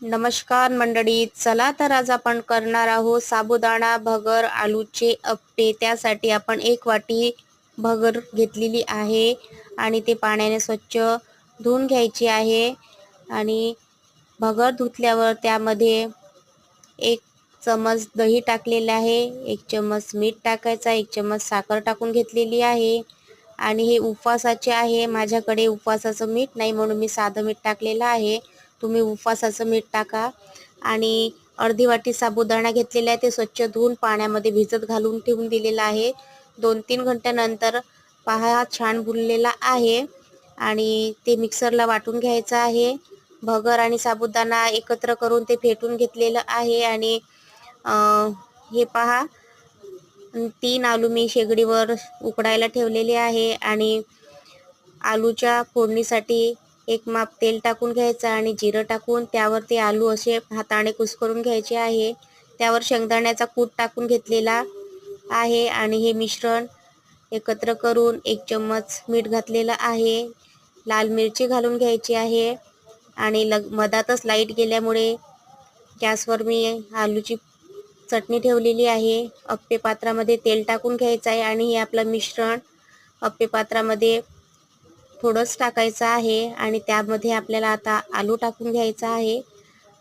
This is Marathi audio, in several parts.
नमस्कार मंडळी चला तर आज आपण करणार आहोत साबुदाणा भगर आलूचे अपटे. त्यासाठी आपण एक वाटी भगर घेतलेली आहे आणि ते पाण्याने स्वच्छ धुवून घ्यायची आहे. आणि भगर धुतल्यावर त्यामध्ये एक चमच दही टाकलेलं आहे एक चमच मीठ टाकायचा एक चमच साखर टाकून घेतलेली आहे. आणि हे उपवासाचे आहे. माझ्याकडे उपवासाचं मीठ नाही म्हणून मी साधं मीठ टाकलेलं आहे. तुम्ही उपवासाचं मीठ टाका आणि अर्धी वाटी साबुदाणा घेतलेला आहे ते स्वच्छ धुवून पाण्यामध्ये भिजत घालून ठेवून दिलेलं आहे. दोन तीन घंट्यानंतर पहा छान बुललेला आहे आणि ते मिक्सरला वाटून घ्यायचं आहे. भगर आणि साबुदाणा एकत्र करून ते फेटून घेतलेलं आहे आणि हे पहा तीन आलू मी शेगडीवर उकडायला ठेवलेले आहे आणि आलूच्या फोडणीसाठी एक माप तेल टाकून घ्यायचं आणि जिरं टाकून त्यावर ते आलू असे हाताने कुस्करून घ्यायचे आहे. त्यावर शेंगदाण्याचा कूट टाकून घेतलेला आहे आणि हे मिश्रण एकत्र करून एक चम्मच मीठ घातलेलं आहे. लाल मिरची घालून घ्यायची आहे आणि लग मधातच लाइट गेल्यामुळे गॅसवर मी आलूची चटणी ठेवलेली आहे. अप्पे पात्रामध्ये तेल टाकून घ्यायचं आहे आणि हे आपलं मिश्रण अप्पे पात्रामध्ये थोडंच टाकायचं आहे आणि त्यामध्ये आपल्याला आता आलू टाकून घ्यायचा आहे.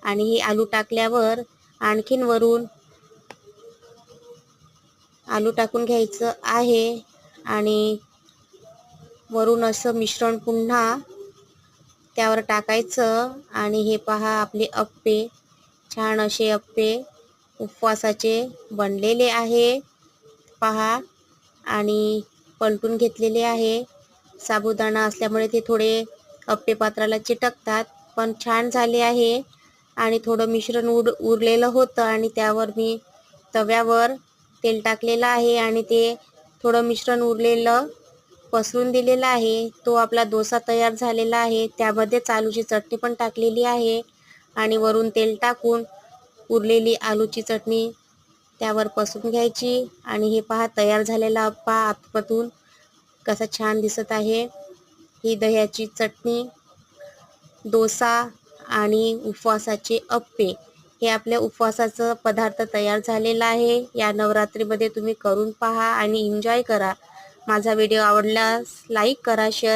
आणि हे आलू टाकल्यावर आणखीन वरून आलू टाकून घ्यायचं आहे. आणि वरून असं मिश्रण पुन्हा त्यावर टाकायचं. आणि हे पहा आपले अप्पे छान असे अप्पे उपवासाचे बनलेले आहे. पहा आणि पलटून घेतलेले आहे. साबुदाणा असल्यामुळे ते थोडे अप्पे पात्राला चिटकतात. पण छान झाले आहे. आणि थोडं मिश्रण उड उरलेलं होतं आणि त्यावर मी तव्यावर तेल टाकलेलं आहे आणि ते थोडं मिश्रण उरलेलं पसरून दिलेलं आहे. तो आपला डोसा तयार झालेला आहे. त्यामध्ये आलूची चटणी पण टाकलेली आहे आणि वरून तेल टाकून उरलेली आलूची चटणी त्यावर पसरून घ्यायची. आणि हे पहा तयार झालेला अप्पा आतमधून कसा छान दिसत आहे. ही दह्याची चटणी डोसा आणि उपवासाचे अप्पे हे आपल्या उपवासाचं पदार्थ तयार झालेला आहे. या नवरात्रीमध्ये तुम्ही करून पहा आणि एन्जॉय करा. माझा व्हिडिओ आवडल्यास लाईक करा शेअर